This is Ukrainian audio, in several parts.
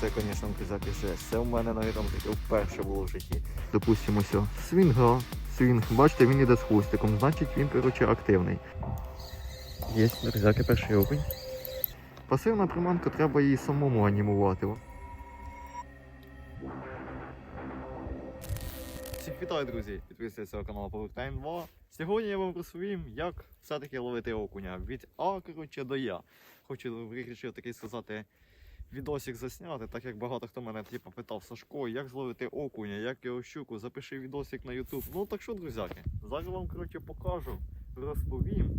це, звісно, друзяки, жесть. Це у мене, навіть, таке вперше було в житті. Допустимо, ось, свінга, свінг. Бачите, він іде з хвостиком, значить він, коротше, активний. Є, друзяки, перший окунь. Пасивна приманка, треба її самому анімувати. о. Всіх вітаю, друзі! Підписуйтесь цього каналу Повертаємо 2. Сьогодні я вам розповім, як все-таки ловити окуня від А коротше, до Я. Хочу вирішив такий сказати відосик засняти, так як багато хто мене типу, питав Сашко, як зловити окуня, як його щуку, запиши відосик на YouTube. Ну так що, друзяки, зараз вам коротше, покажу, розповім,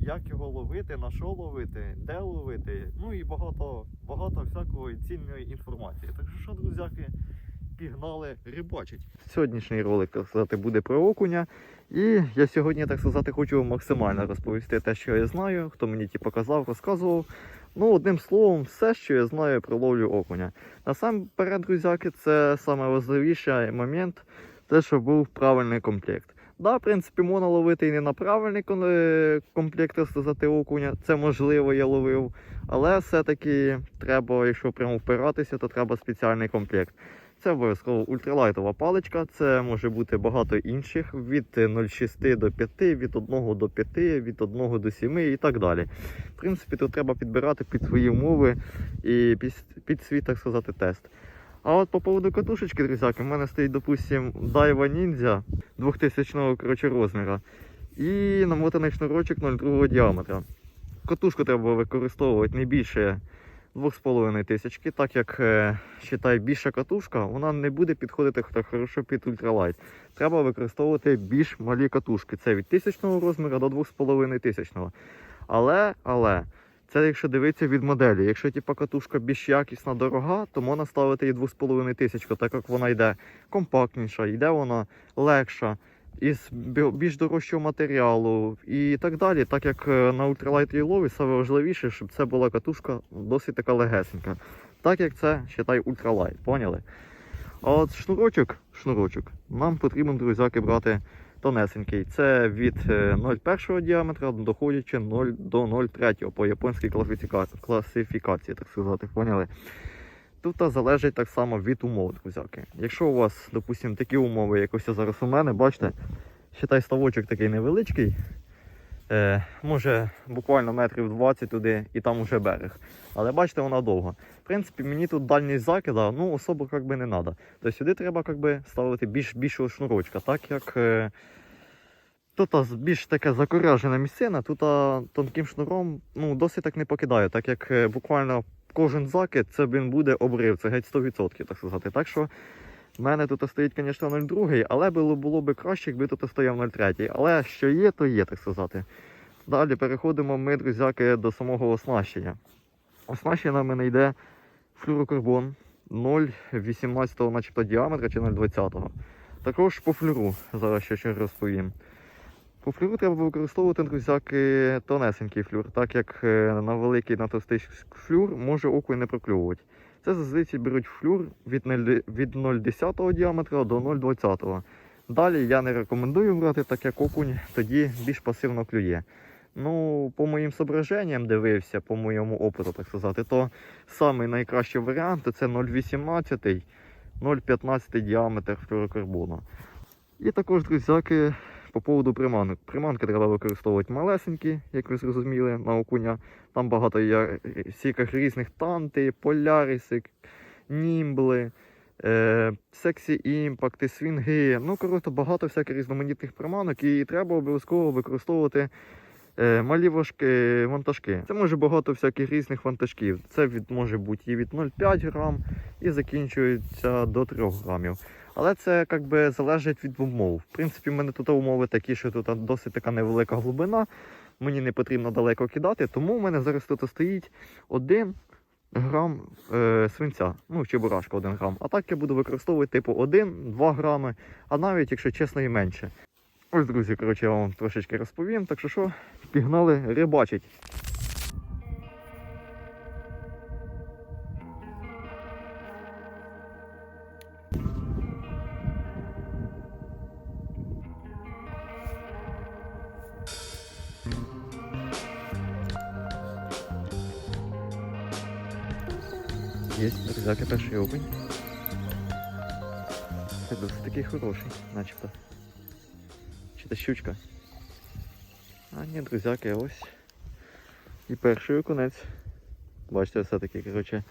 як його ловити, на що ловити, де ловити, ну і багато, багато всякої цінної інформації. Так що, що, друзяки, пігнали рибачить. Сьогоднішній ролик, сказати, буде про окуня. І я сьогодні, так сказати, хочу максимально розповісти те, що я знаю, хто мені ті показав, розказував. Ну, одним словом, все, що я знаю про ловлю окуня. Насамперед, друзяки, це найважливіший момент, те, що був правильний комплект. Да, в принципі, можна ловити і не на правильний е, комплект, розказати окуня. Це можливо, я ловив. Але все-таки треба, якщо прямо впиратися, то треба спеціальний комплект. Це обов'язково ультралайтова паличка, це може бути багато інших від 0,6 до 5, від 1 до 5, від 1 до 7 і так далі. В принципі, тут треба підбирати під свої умови і під, під свій, так сказати, тест. А от по поводу катушечки, друзяки, в мене стоїть, допустим, Daiwa Ninja 2000 коротше, розміру і намотаний шнурочок 0,2 діаметра. Катушку треба використовувати не більше 2,5 тисячки, так як е, считай, більша катушка, вона не буде підходити так хорошо під ультралайт. Треба використовувати більш малі катушки. Це від тисячного розміру до 2,5 тисячного. Але, але, це якщо дивитися від моделі. Якщо типа катушка більш якісна, дорога, то можна ставити її 2,5 тисячку, так як вона йде компактніша, йде вона легша. Із більш дорожчого матеріалу і так далі, так як е, на ультралайт лові саме важливіше, щоб це була катушка досить така легесенька. Так як це, считай, ультралайт, поняли? А от шнурочок, шнурочок, нам потрібно, друзяки, брати тонесенький. Це від е, 0,1 діаметра, доходячи 0 до 0,3 по японській класифікації, так сказати, поняли? Тут залежить так само від умов, друзяки. Якщо у вас, допустимо, такі умови, як ось зараз у мене, бачите, считай ставочок такий невеличкий, е, може буквально метрів 20 туди і там уже берег. Але бачите, вона довга. В принципі, мені тут дальність закида, ну особо як би не треба. Тобто сюди треба як би, ставити більш більшого шнурочка, так як е, тут більш таке закоряжена місцина, тут тонким шнуром ну, досить так не покидає, так як е, буквально кожен закид це він буде обрив, це геть 100%, так сказати. Так що в мене тут стоїть, звісно, 0,2, але було, було б краще, якби тут стояв 0,3. Але що є, то є, так сказати. Далі переходимо ми, друзяки, до самого оснащення. Оснащення в мене йде флюрокарбон 0,18 начебто діаметра чи 0,20. Також по флюру, зараз ще розповім. По флюру треба використовувати, друзяки, тонесенький флюр, так як е, на великий на товстий флюр може окунь не прокльовувати. Це зазвичай беруть флюр від 0,10 від 0,10 діаметра до 0,20. Далі я не рекомендую брати, так як окунь тоді більш пасивно клює. Ну, по моїм зображенням дивився, по моєму опиту, так сказати, то самий найкращий варіант це 0,18, 0,15 діаметр флюрокарбону. І також, друзяки, по поводу приманок. Приманки треба використовувати малесенькі, як ви зрозуміли, на окуня. Там багато є всяких різних танти, поляриси, німбли, е, сексі імпакти, свінги. Ну, коротко, багато всяких різноманітних приманок, і треба обов'язково використовувати е, малі важкі вантажки. Це може багато всяких різних вантажків. Це від, може бути і від 0,5 грам, і закінчується до 3 грамів. Але це як би залежить від умов. В принципі, в мене тут умови такі, що тут досить така невелика глибина. Мені не потрібно далеко кидати, тому в мене зараз тут стоїть 1 грам е, свинця, ну чебурашка 1 грам. А так я буду використовувати типу 1-2 грами, а навіть, якщо чесно, і менше. Ось, друзі, коротше, я вам трошечки розповім. Так що що, пігнали рибачить. Перший окунь. Це досить такий хороший, начебто. Чи це щучка? А ні, друзяки, ось. І перший окунець. Бачите, все-таки, коротше,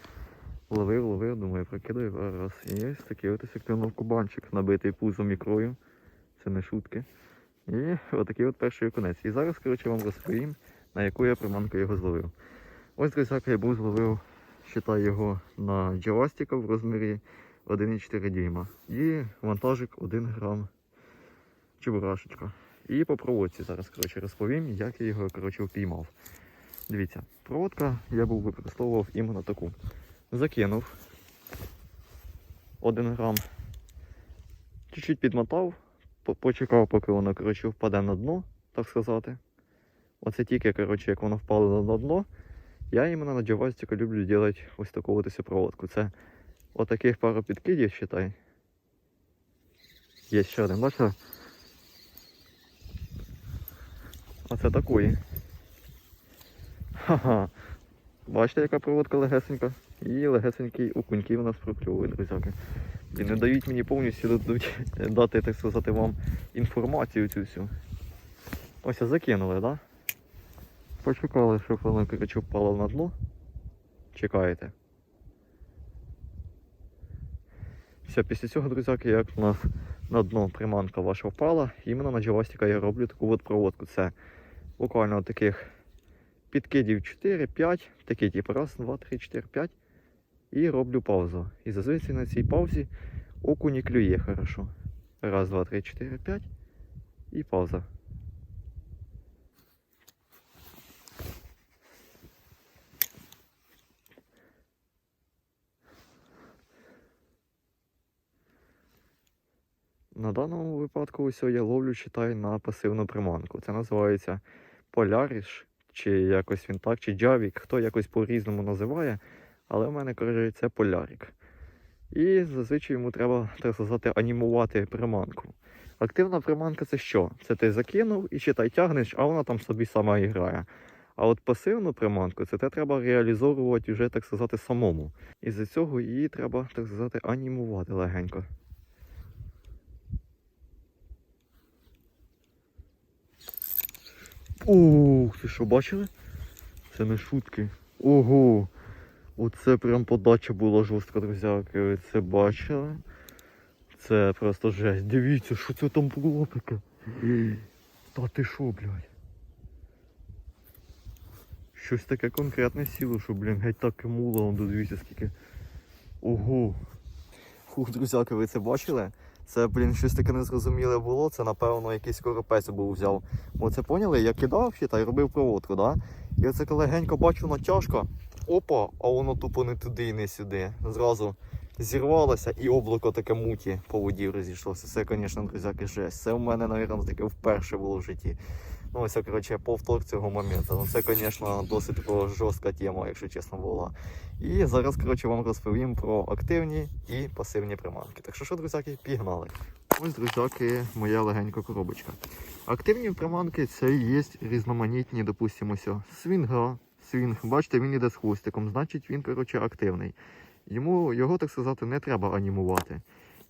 ловив, ловив, думаю, прокидаю раз. І ось такий от ефективно кубанчик, набитий пузом ікрою. Це не шутки. І отакий от перший окунець. І зараз, коротше, вам розповім, на яку я приманку його зловив. Ось, друзяки, я був зловив, считай його на джеластика в розмірі 1,4 дюйма. І вантажик 1 грам чебурашечка. І по проводці зараз коротше, розповім, як я його коротше, впіймав. Дивіться, проводка я був використовував іменно таку. Закинув 1 грам, чуть-чуть підмотав, почекав, поки воно коротше, впаде на дно, так сказати. Оце тільки, коротше, як воно впало на дно, я іменно на джавастику люблю робити ось таку от ось проводку. Це отаких пару підкидів, считай. Є ще один, бачите? Оце такої. Ха-ха. Bачите, яка проводка легесенька? І легесенький окуньки у нас прокльовує, друзяки. І не дають мені повністю дати, так сказати, вам інформацію цю всю. Ось закинули, так? Да? Почекали, щоб воно коротше, впало на дно. Чекаєте. Все, після цього, друзяки, як у нас на дно приманка ваша впала, іменно на джеластика я роблю таку от проводку. Це буквально таких підкидів 4-5, такі типу раз, два, три, 4, 5. І роблю паузу. І зазвичай на цій паузі окунь і клює хорошо. Раз, два, три, 4, 5. І пауза. На даному випадку ось я ловлю, читай, на пасивну приманку. Це називається поляріш, чи якось він так, чи джавік, хто якось по-різному називає, але в мене, коротше, це полярік. І зазвичай йому треба, так сказати, анімувати приманку. Активна приманка це що? Це ти закинув і читай тягнеш, а вона там собі сама і грає. А от пасивну приманку це те треба реалізовувати вже, так сказати, самому. І за цього її треба, так сказати, анімувати легенько. Ух, ти що, бачили? Це не шутки. Ого! Оце прям подача була жорстка, друзяки. Ви це бачили? Це просто жесть. Дивіться, що це там було таке. Та ти що, блядь? Щось таке конкретне сіло, що, блін, геть так і муло, он дивіться скільки. Ого. Фух, друзяки, ви це бачили? Це, блін, щось таке незрозуміле було. Це, напевно, якийсь коропець був взяв. Бо це поняли? Я кидав ще та й робив проводку, да? І оце коли легенько бачу натяжка, опа, а воно тупо не туди і не сюди. Зразу зірвалося і облако таке муті по воді розійшлося. Це, звісно, друзяки, жесть. Це в мене, навіть, таке вперше було в житті. Ну, ось, коротше, повтор цього моменту. Ну, це, звісно, досить така жорстка тема, якщо чесно була. І зараз, коротше, вам розповім про активні і пасивні приманки. Так що, що, друзяки, пігнали. Ось, друзяки, моя легенька коробочка. Активні приманки це є різноманітні, допустимо, свінга, свінг. Бачите, він іде з хвостиком, значить він, коротше, активний. Йому його, так сказати, не треба анімувати.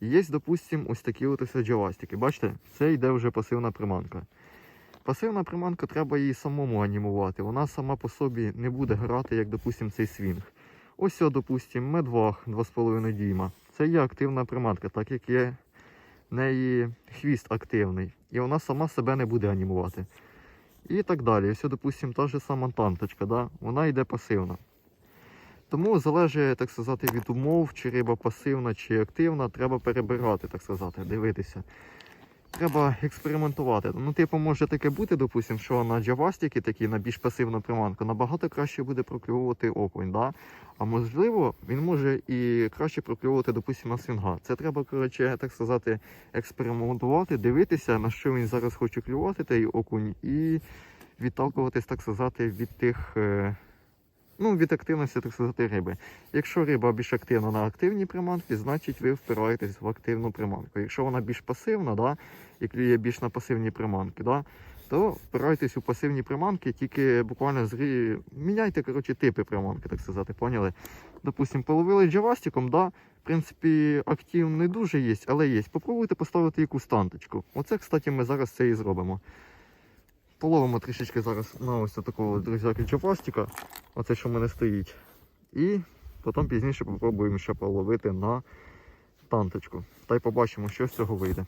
Є, допустимо, ось такі от ось джеластики. Бачите, це йде вже пасивна приманка. Пасивна приманка, треба її самому анімувати. Вона сама по собі не буде грати, як, допустимо, цей свінг. Ось, допустимо, медвах 2,5 дюйма. Це є активна приманка, так як є в неї хвіст активний. І вона сама себе не буде анімувати. І так далі. Ось, допустимо, та ж сама танточка, да? вона йде пасивна. Тому залежить, так сказати, від умов, чи риба пасивна, чи активна, треба перебирати, так сказати, дивитися. Треба експериментувати. Ну, типу, може таке бути, допустимо, що на джавастики такі, на більш пасивну приманку, набагато краще буде прокльовувати окунь. Да? А можливо, він може і краще прокльовувати, допустимо, на свінга. Це треба, коротше, так сказати, експериментувати, дивитися, на що він зараз хоче клювати, той окунь, і відталкуватись, так сказати, від тих. е, Ну, від активності, так сказати, риби. Якщо риба більш активна на активній приманці, значить ви впираєтесь в активну приманку. Якщо вона більш пасивна, да, і клює більш на пасивні приманки, да, то впирайтесь у пасивні приманки, тільки буквально зрі... міняйте коротше, типи приманки, так сказати, поняли? Допустим, половили джавастиком, да, в принципі, актив не дуже є, але є. Попробуйте поставити якусь танточку. Оце, кстати, ми зараз це і зробимо. Половимо трішечки зараз на ось такого друзяки джавастика, оце що в мене стоїть. І потім пізніше попробуємо ще половити на танточку. Та й побачимо, що з цього вийде.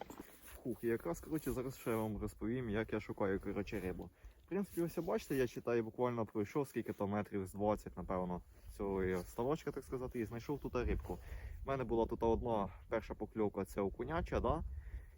Хух, і якраз коротше, зараз ще вам розповім, як я шукаю коротше, рибу. В принципі, ось бачите, я читаю, буквально пройшов скільки там метрів з 20, напевно, цього ставочка, так сказати, і знайшов тут рибку. У мене була тут одна перша покльовка, це окуняча, да?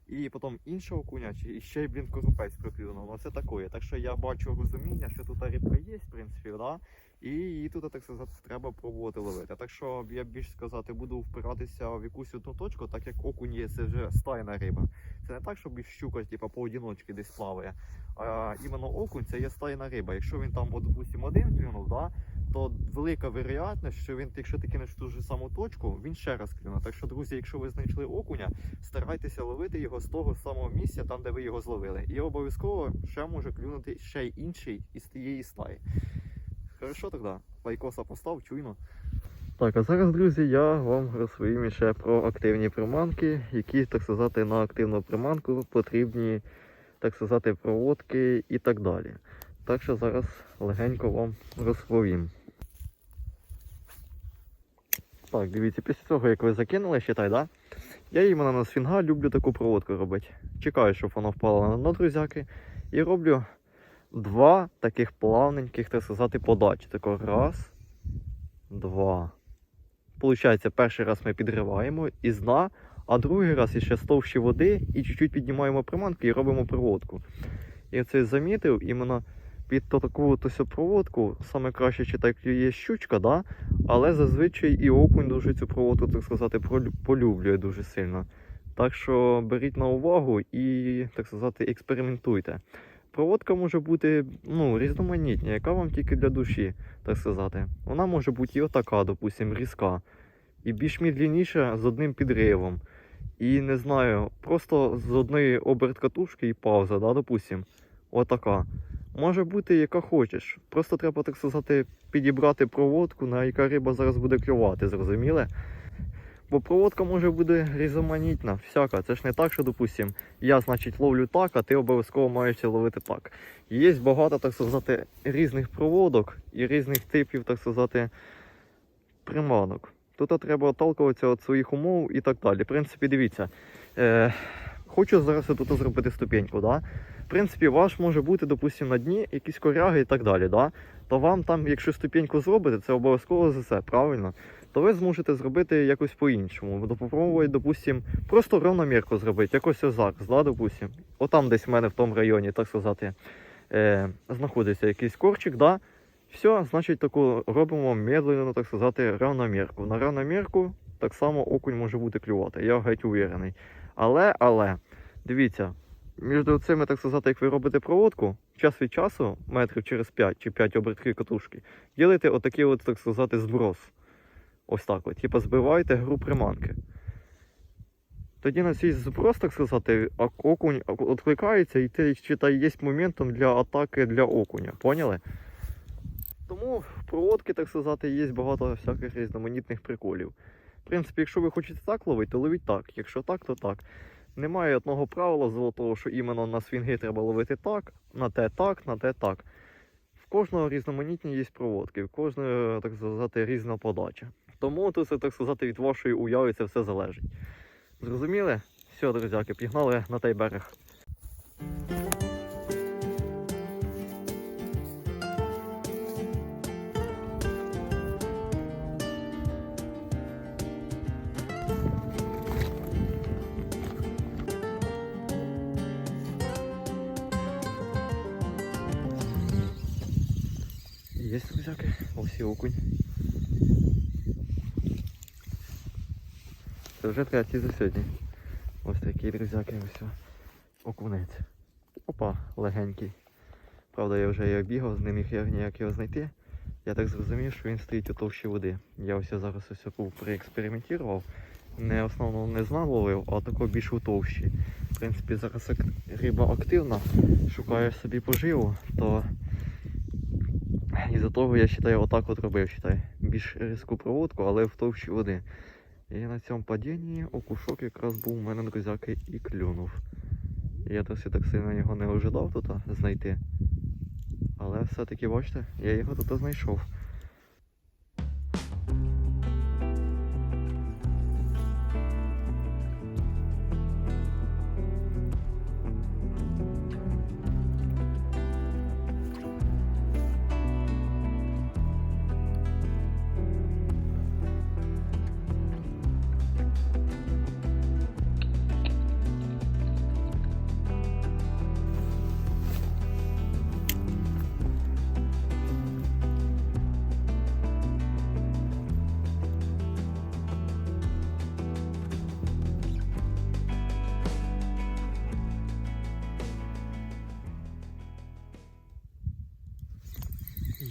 І потім інша окуняча, і ще й, блін, коропець проклюнув. Ну це таке. Так що я бачу розуміння, що тут рибка є, в принципі, да? і її тут, так сказати, треба пробувати ловити. Так що я більш сказати, буду впиратися в якусь одну точку, так як окунь є, це вже стайна риба. Це не так, щоб щука, типу, поодіночки десь плаває. А іменно окунь це є стайна риба. Якщо він там, от, допустимо, один клюнув, да, то велика вероятність, що він, якщо ти кинеш ту ж саму точку, він ще раз клюне. Так що, друзі, якщо ви знайшли окуня, старайтеся ловити його з того самого місця, там, де ви його зловили. І обов'язково ще може клюнути ще й інший із тієї стаї. Хорошо тоді, лайкоса постав, чуйно. Так, а зараз, друзі, я вам розповім ще про активні приманки, які, так сказати, на активну приманку потрібні, так сказати, проводки і так далі. Так що зараз легенько вам розповім. Так, дивіться, після того, як ви закинули, считай, да? Я іменно на сфінга люблю таку проводку робити. Чекаю, щоб воно впало на дно, друзяки. І роблю два таких плавненьких, так сказати, подачі. Тако раз, два. Получається, перший раз ми підриваємо із дна, а другий раз іще з товщі води і чуть-чуть піднімаємо приманку і робимо проводку. І оце замітив іменно під таку проводку, саме краще чи так є щучка, да? але зазвичай і окунь дуже цю проводку, так сказати, полюблює дуже сильно. Так що беріть на увагу і, так сказати, експериментуйте. Проводка може бути ну, різноманітня, яка вам тільки для душі, так сказати. Вона може бути і отака, допустим, різка, і більш мідлініша з одним підривом. І не знаю, просто з одної оберт катушки і пауза, да, допустим. Отака. Може бути, яка хочеш. Просто треба, так сказати, підібрати проводку, на яка риба зараз буде клювати, зрозуміли? Бо проводка може бути різноманітна, всяка. Це ж не так, що, допустим, я, значить, ловлю так, а ти обов'язково маєш ловити так. Є багато, так сказати, різних проводок і різних типів, так сказати, приманок. Тут треба отталкуватися від своїх умов і так далі. В принципі, дивіться. Е, хочу зараз тут зробити ступеньку. Да? В принципі, ваш може бути, допустимо, на дні якісь коряги і так далі. Да? То вам там, якщо ступеньку зробите, це обов'язково за це, правильно? То ви зможете зробити якось по-іншому. Попробувати, допустимо, просто равномірку зробити, якось ось зараз, да, допустимо. Отам десь в мене в тому районі, так сказати, е, знаходиться якийсь корчик, да? Все, значить, таку робимо медленно, так сказати, равномірку. На равномірку так само окунь може бути клювати, я геть уверений. Але, але, дивіться, між цими, так сказати, як ви робите проводку, час від часу, метрів через 5 чи 5 обертків катушки, ділите отакий, от, так сказати, зброс. Ось так от. Типа збиваєте гру приманки. Тоді на цей зброс, так сказати, ок- окунь відкликається і ти читай, є моментом для атаки для окуня. Поняли? Тому проводки, так сказати, є багато всяких різноманітних приколів. В принципі, якщо ви хочете так ловити, то ловіть так. Якщо так, то так. Немає одного правила золотого, що іменно на свінги треба ловити так, на те так, на те так. В кожного різноманітні є проводки, в кожного, так сказати, різна подача. Тому тут, це, так сказати, від вашої уяви це все залежить. Зрозуміли? Все, друзяки, пігнали на той берег. Друзяки, ось і окунь. Це вже третій за сьогодні. Ось такий, друзяки, ось окунець. Опа, легенький. Правда, я вже як бігав, з ним міг я ніяк його знайти. Я так зрозумів, що він стоїть у товщі води. Я ось зараз ось був проекспериментував не основно не зна ловив, а тако більш у товщі. В принципі, зараз риба активна, шукає собі поживу, то із-за того я вважаю, отак от робив, вважаю. Більш різку проводку, але в товщі води. І на цьому падінні окушок якраз був у мене друзяки і клюнув. Я досі так сильно його не ожидав тут знайти. Але все-таки бачите, я його тут знайшов.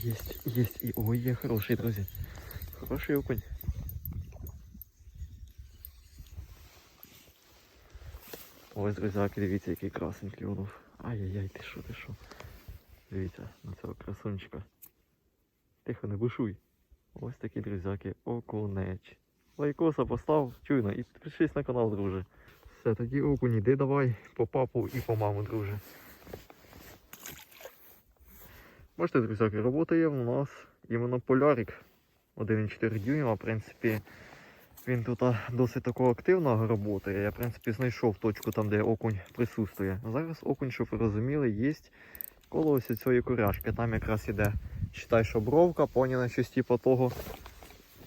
Есть, есть. И, ой, є хороший, друзі. Хороший окунь. Ось, друзяки, дивіться, який красень клюнув. Ай-яй-яй, ти що, ти що? Дивіться на цього красунчика. Тихо, не бушуй. Ось такі друзяки, окунеч. Лайкоса постав, чуйно, і підпишись на канал, друже. Все, тоді окунь, іди давай по папу і по маму, друже. Бачите, друзяки, робота є в нас іменно полярик 1,4 дюйма. В принципі, він тут досить тако активно працює. Я, в принципі, знайшов точку там, де окунь присутствує. Зараз окунь, щоб ви розуміли, є коло ось цієї коряшки. Там якраз іде, читай, що бровка, поняла щось типу того.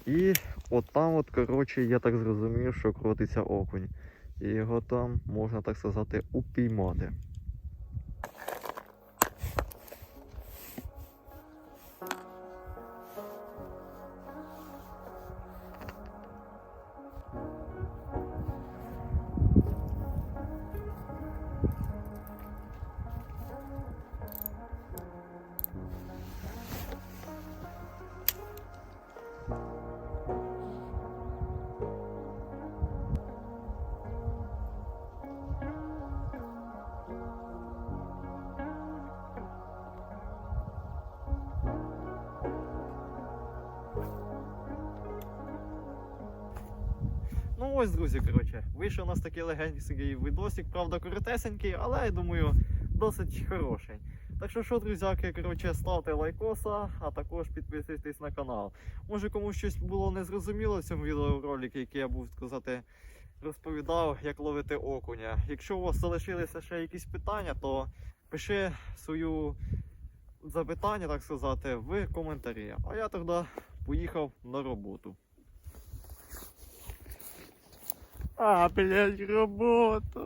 І от там, от, коротше, я так зрозумів, що крутиться окунь. І його там, можна так сказати, упіймати. Ну ось, друзі, коротше, вийшов у нас такий легенький відосик, правда, коротесенький, але я думаю, досить хороший. Так що, що, друзяки, коротше, ставте лайкоса, а також підписуйтесь на канал. Може комусь щось було незрозуміло в цьому відеоролику, який я був сказати, розповідав, як ловити окуня. Якщо у вас залишилися ще якісь питання, то пиши свою запитання, так сказати, в коментарі. А я тоді поїхав на роботу. А, блядь, робота.